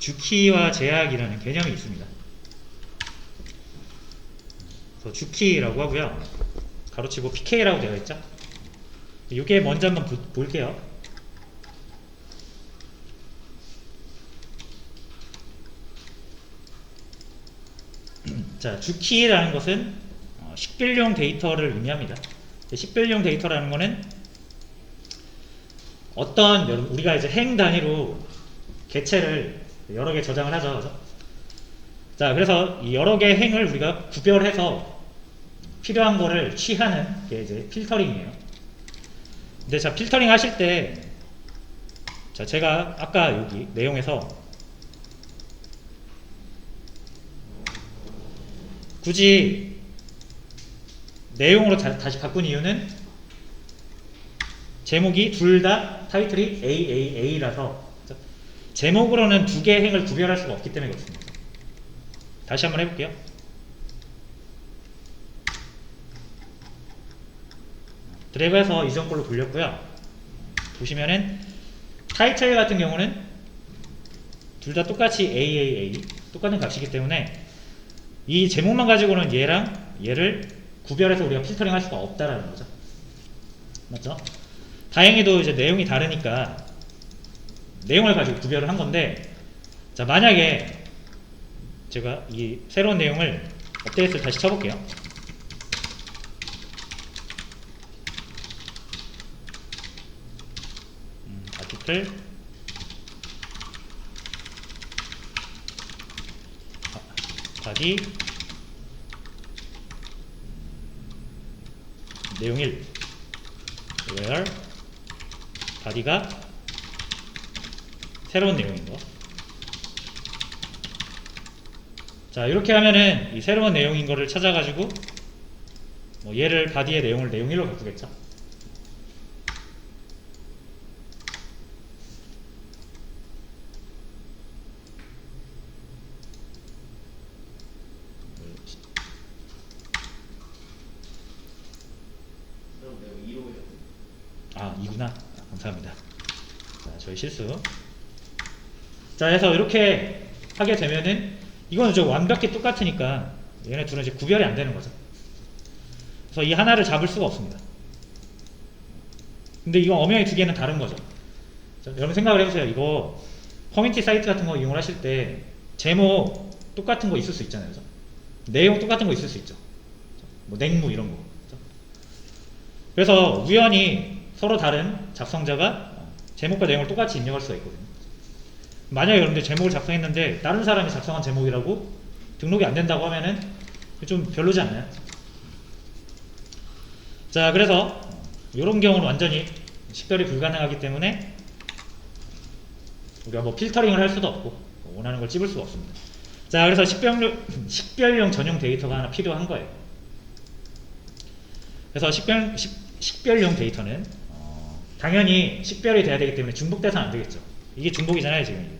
주키와 제약이라는 개념이 있습니다. 그래서 주키라고 하고요. 가로치고 PK라고 되어 있죠. 이게 먼저 한번 보- 볼게요. 자, 주키라는 것은 어, 식별용 데이터를 의미합니다. 식별용 데이터라는 것은 어떤 우리가 이제 행 단위로 개체를 여러 개 저장을 하죠. 그죠? 자, 그래서 이 여러 개의 행을 우리가 구별해서 필요한 거를 취하는 게 이제 필터링이에요. 근데 자, 필터링 하실 때 자, 제가 아까 여기 내용에서 굳이 내용으로 다, 다시 바꾼 이유는 제목이 둘 다 타이틀이 AAA라서 제목으로는 두 개의 행을 구별할 수가 없기 때문에 그렇습니다. 다시 한번 해볼게요. 드래그해서 이전 걸로 돌렸고요. 보시면은 타이틀 같은 경우는 둘 다 똑같이 AAA 똑같은 값이기 때문에 이 제목만 가지고는 얘랑 얘를 구별해서 우리가 필터링 할 수가 없다라는 거죠. 맞죠? 다행히도 이제 내용이 다르니까 내용을 가지고 구별을 한 건데 자 만약에 제가 이 새로운 내용을 업데이트를 다시 쳐볼게요. 음, 아티클. 바- 바디. 내용 1 where 바디가 새로운 내용인 거. 자 이렇게 하면은 이 새로운 내용인 거를 찾아가지고 뭐 얘를 바디의 내용을 내용 1로 바꾸겠죠. 그럼 내가 2로 해야 돼. 아 이구나 아, 감사합니다 자 저희 실수 자 해서 이렇게 하게 되면은 이거는 좀 완벽히 똑같으니까 얘네 둘은 이제 구별이 안 되는 거죠. 그래서 이 하나를 잡을 수가 없습니다. 근데 이거 엄연히 두 개는 다른 거죠. 자, 여러분 생각을 해보세요. 이거 커뮤니티 사이트 같은 거 이용을 하실 때 제목 똑같은 거 있을 수 있잖아요. 그죠? 내용 똑같은 거 있을 수 있죠. 뭐 냉무 이런 거. 그죠? 그래서 우연히 서로 다른 작성자가 제목과 내용을 똑같이 입력할 수가 있거든요. 만약에 여러분들 제목을 작성했는데 다른 사람이 작성한 제목이라고 등록이 안 된다고 하면은 좀 별로지 않나요? 자, 그래서 이런 경우는 완전히 식별이 불가능하기 때문에 우리가 뭐 필터링을 할 수도 없고 원하는 걸 찝을 수가 없습니다. 자, 그래서 식별용, 식별용 전용 데이터가 하나 필요한 거예요. 그래서 식별, 식, 식별용 데이터는 어, 당연히 식별이 돼야 되기 때문에 중복돼서는 안 되겠죠. 이게 중복이잖아요, 지금.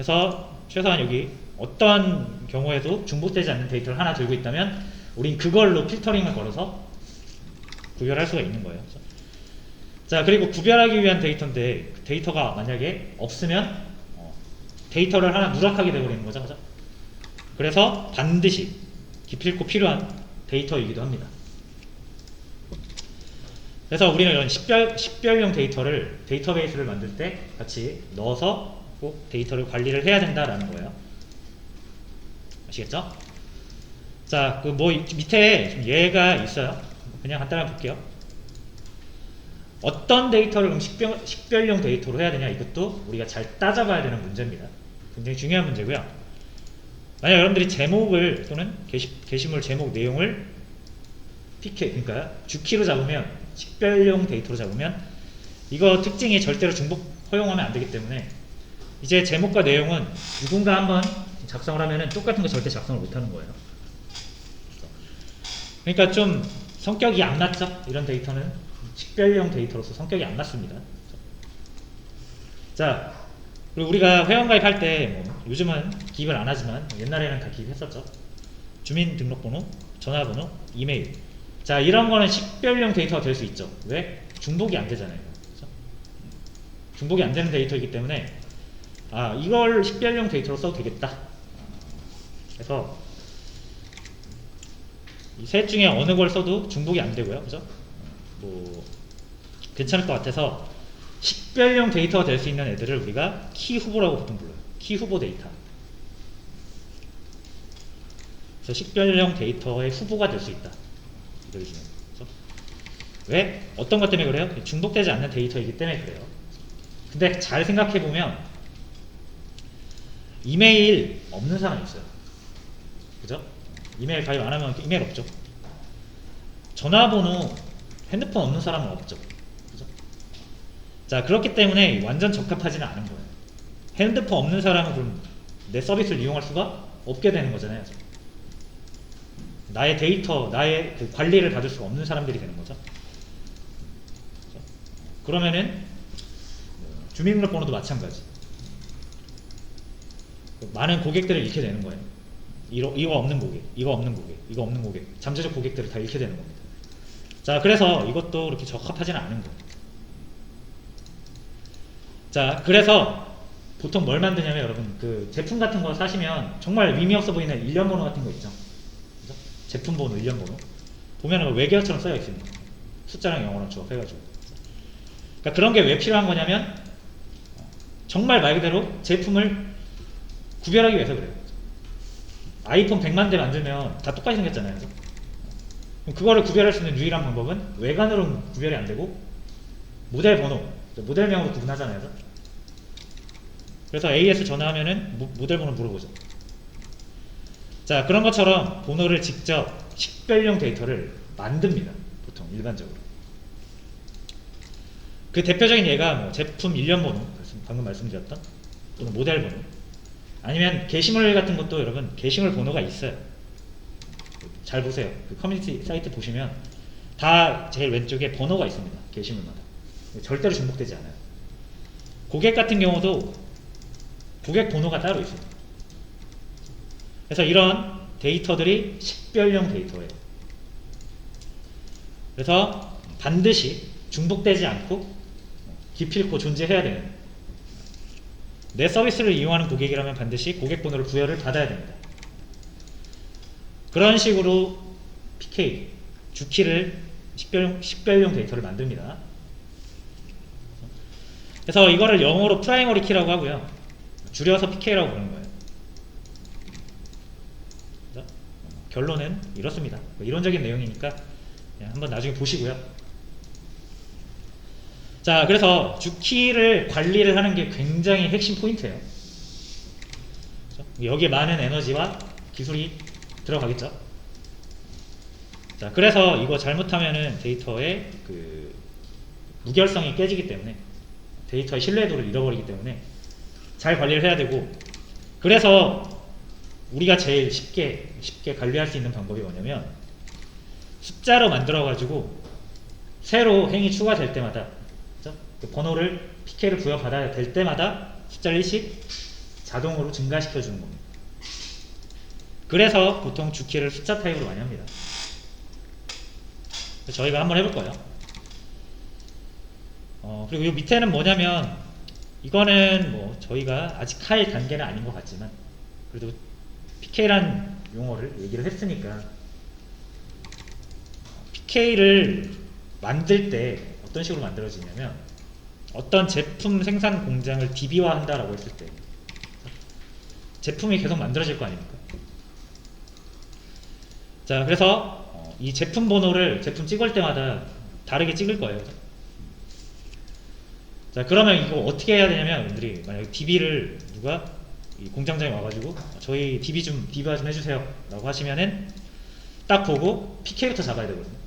그래서 최소한 여기 어떤 경우에도 중복되지 않는 데이터를 하나 들고 있다면 우린 그걸로 필터링을 걸어서 구별할 수가 있는 거예요. 자, 그리고 구별하기 위한 데이터인데 그 데이터가 만약에 없으면 어, 데이터를 하나 누락하게 되어버리는 거죠. 그죠? 그래서 반드시 기필코 필요한 데이터이기도 합니다. 그래서 우리는 이런 식별, 식별용 데이터를 데이터베이스를 만들 때 같이 넣어서 꼭 데이터를 관리를 해야 된다라는 거예요. 아시겠죠? 자, 그 뭐 밑에 좀 예가 있어요. 그냥 간단하게 볼게요. 어떤 데이터를 그럼 식별, 식별용 데이터로 해야 되냐 이것도 우리가 잘 따져봐야 되는 문제입니다. 굉장히 중요한 문제고요. 만약 여러분들이 제목을 또는 게시, 게시물 제목 내용을 PK 그러니까 주키로 잡으면 식별용 데이터로 잡으면 이거 특징이 절대로 중복 허용하면 안 되기 때문에 이제 제목과 내용은 누군가 한번 작성을 하면은 똑같은 거 절대 작성을 못 하는 거예요. 그러니까 좀 성격이 안 맞죠? 이런 데이터는 식별용 데이터로서 성격이 안 맞습니다. 자, 그리고 우리가 회원가입 할 때 뭐 요즘은 기입을 안 하지만 옛날에는 다 기입했었죠. 주민등록번호, 전화번호, 이메일. 자, 이런 거는 식별용 데이터가 될 수 있죠. 왜? 중복이 안 되잖아요. 그죠? 중복이 안 되는 데이터이기 때문에 아 이걸 식별용 데이터로 써도 되겠다. 그래서 이 셋 중에 어느 걸 써도 중복이 안 되고요, 그죠? 뭐 괜찮을 것 같아서 식별용 데이터가 될 수 있는 애들을 우리가 키 후보라고 보통 불러요. 키 후보 데이터. 그래서 식별용 데이터의 후보가 될 수 있다. 이들 중에. 그래서 왜? 어떤 것 때문에 그래요? 중복되지 않는 데이터이기 때문에 그래요. 근데 잘 생각해 보면 이메일 없는 사람이 있어요. 그죠? 이메일 가입 안 하면 이메일 없죠. 전화번호, 핸드폰 없는 사람은 없죠. 그죠? 자, 그렇기 때문에 완전 적합하지는 않은 거예요. 핸드폰 없는 사람은 그럼 내 서비스를 이용할 수가 없게 되는 거잖아요. 나의 데이터, 나의 그 관리를 받을 수가 없는 사람들이 되는 거죠. 그러면은 주민등록번호도 마찬가지. 많은 고객들을 잃게 되는 거예요. 이거, 이거 없는 고객, 이거 없는 고객, 이거 없는 고객, 잠재적 고객들을 다 잃게 되는 겁니다. 자, 그래서 이것도 그렇게 적합하지는 않은 거예요. 자, 그래서 보통 뭘 만드냐면 여러분 그 제품 같은 거 사시면 정말 의미 없어 보이는 일련 번호 같은 거 있죠. 그죠? 제품 번호, 일련 번호. 보면은 외계어처럼 써여 있습니다. 숫자랑 영어랑 조합해가지고. 그러니까 그런 게 왜 필요한 거냐면 정말 말 그대로 제품을 구별하기 위해서 그래요. 아이폰 100만 대 만들면 다 똑같이 생겼잖아요. 그럼 그거를 구별할 수 있는 유일한 방법은 외관으로는 구별이 안 되고 모델 번호, 모델명으로 구분하잖아요. 그래서 AS 전화하면은 모, 모델 번호 물어보죠. 자 그런 것처럼 번호를 직접 식별용 데이터를 만듭니다. 보통 일반적으로. 그 대표적인 예가 뭐 제품 일련 번호, 방금 말씀드렸던 또는 모델 번호, 아니면 게시물 같은 것도 여러분 게시물 번호가 있어요. 잘 보세요. 그 커뮤니티 사이트 보시면 다 제일 왼쪽에 번호가 있습니다. 게시물마다. 절대로 중복되지 않아요. 고객 같은 경우도 고객 번호가 따로 있습니다. 그래서 이런 데이터들이 식별용 데이터예요. 그래서 반드시 중복되지 않고 기필코 존재해야 되는 내 서비스를 이용하는 고객이라면 반드시 고객 번호를 부여를 받아야 됩니다. 그런 식으로 PK, 주키를 식별용, 식별용 데이터를 만듭니다. 그래서 이거를 영어로 프라이머리 키라고 하고요. 줄여서 PK라고 부르는 거예요. 결론은 이렇습니다. 뭐 이론적인 내용이니까 한번 나중에 보시고요. 자, 그래서 주키를 관리를 하는 게 굉장히 핵심 포인트예요. 그렇죠? 여기에 많은 에너지와 기술이 들어가겠죠. 자, 그래서 이거 잘못하면은 데이터의 그 무결성이 깨지기 때문에 데이터의 신뢰도를 잃어버리기 때문에 잘 관리를 해야 되고 그래서 우리가 제일 쉽게 쉽게 관리할 수 있는 방법이 뭐냐면 숫자로 만들어 가지고 새로 행이 추가될 때마다 그 번호를 PK를 부여받아야 될 때마다 숫자를 1씩 자동으로 증가시켜 주는 겁니다. 그래서 보통 주키를 숫자 타입으로 많이 합니다. 저희가 한번 해볼 거예요. 어, 그리고 이 밑에는 뭐냐면 이거는 뭐 저희가 아직 할 단계는 아닌 것 같지만 그래도 PK란 용어를 얘기를 했으니까 PK를 만들 때 어떤 식으로 만들어지냐면 어떤 제품 생산 공장을 DB화 한다라고 했을 때 제품이 계속 만들어질 거 아닙니까? 자 그래서 어, 이 제품 번호를 제품 찍을 때마다 다르게 찍을 거예요. 자 그러면 이거 어떻게 해야 되냐면 여러분들이 만약에 DB를 누가 이 공장장에 와가지고 저희 DB 좀 DB화 좀 해주세요 라고 하시면은 딱 보고 PK부터 잡아야 되거든요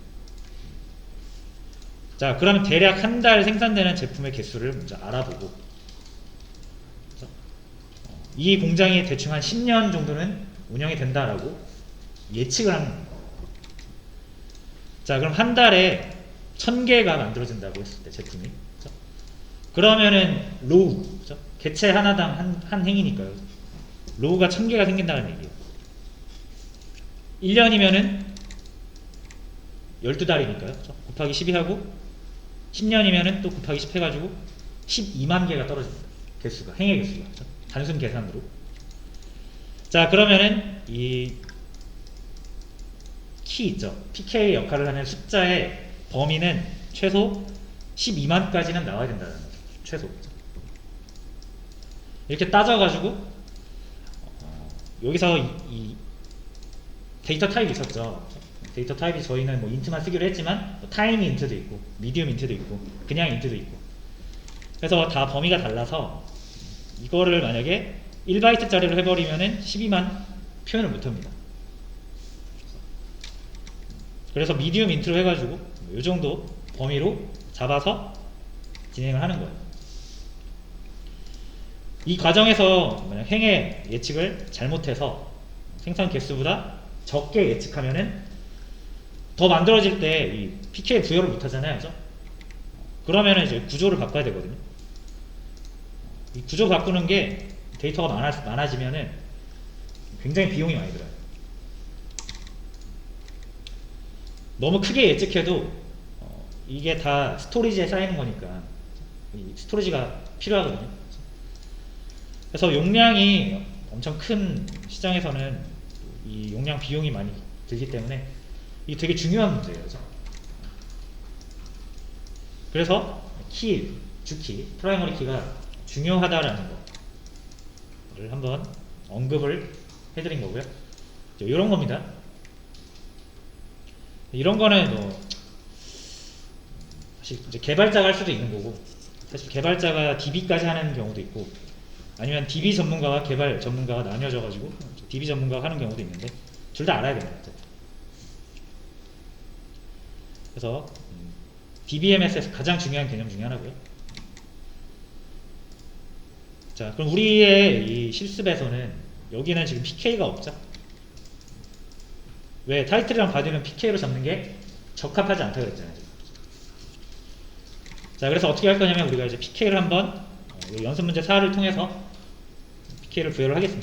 자 그러면 대략 한 달 생산되는 제품의 개수를 먼저 알아보고 어, 이 공장이 대충 한 10년 정도는 운영이 된다라고 예측을 하는 겁니다 자 그럼 한 달에 1000개가 만들어진다고 했을 때 제품이 그죠? 그러면은 로우 그죠? 개체 하나당 한, 한 행이니까요 로우가 1000개가 생긴다는 얘기예요 1년이면은 12달이니까요 그죠? 곱하기 12하고 10년이면은 또 곱하기 10 해가지고 12만 개가 떨어집니다 개수가 행의 개수가. 그죠? 단순 계산으로. 자 그러면은 이 키 있죠? pk 역할을 하는 숫자의 범위는 최소 12만까지는 나와야 된다는 거죠. 최소. 이렇게 따져가지고 어, 여기서 이, 이 데이터 타입이 있었죠. 데이터 타입이 저희는 뭐 인트만 쓰기로 했지만 뭐 타이니 인트도 있고 미디움 인트도 있고 그냥 인트도 있고 그래서 다 범위가 달라서 이거를 만약에 1바이트짜리로 해버리면은 12만 표현을 못합니다. 그래서 미디움 인트로 해가지고 이 정도 범위로 잡아서 진행을 하는 거예요. 이 과정에서 만약 행의 예측을 잘못해서 생산 개수보다 적게 예측하면은 더 만들어질 때 이 PK 부여를 못 하잖아요. 그죠? 그러면은 이제 구조를 바꿔야 되거든요. 이 구조 바꾸는 게 데이터가 많아, 많아 지면은 굉장히 비용이 많이 들어요. 너무 크게 예측해도 어, 이게 다 스토리지에 쌓이는 거니까 이 스토리지가 필요하거든요. 그래서 용량이 엄청 큰 시장에서는 이 용량 비용이 많이 들기 때문에 이게 되게 중요한 문제예요. 그죠? 그래서 키, 주키, 프라이머리 키가 중요하다라는 거를 한번 언급을 해드린 거고요. 이런 겁니다. 이런 거는 뭐 사실 이제 개발자가 할 수도 있는 거고 사실 개발자가 DB까지 하는 경우도 있고 아니면 DB 전문가와 개발 전문가가 나뉘어져 가지고 DB 전문가가 하는 경우도 있는데 둘 다 알아야 됩니다. 그래서 음, DBMS에서 가장 중요한 개념 중에 하나고요. 자, 그럼 우리의 이 실습에서는 여기는 지금 PK가 없죠. 왜 타이틀이랑 바디는 PK로 잡는 게 적합하지 않다고 그랬잖아요. 자, 그래서 어떻게 할 거냐면 우리가 이제 PK를 한번 어, 이 연습 문제 4를 통해서 PK를 부여를 하겠습니다.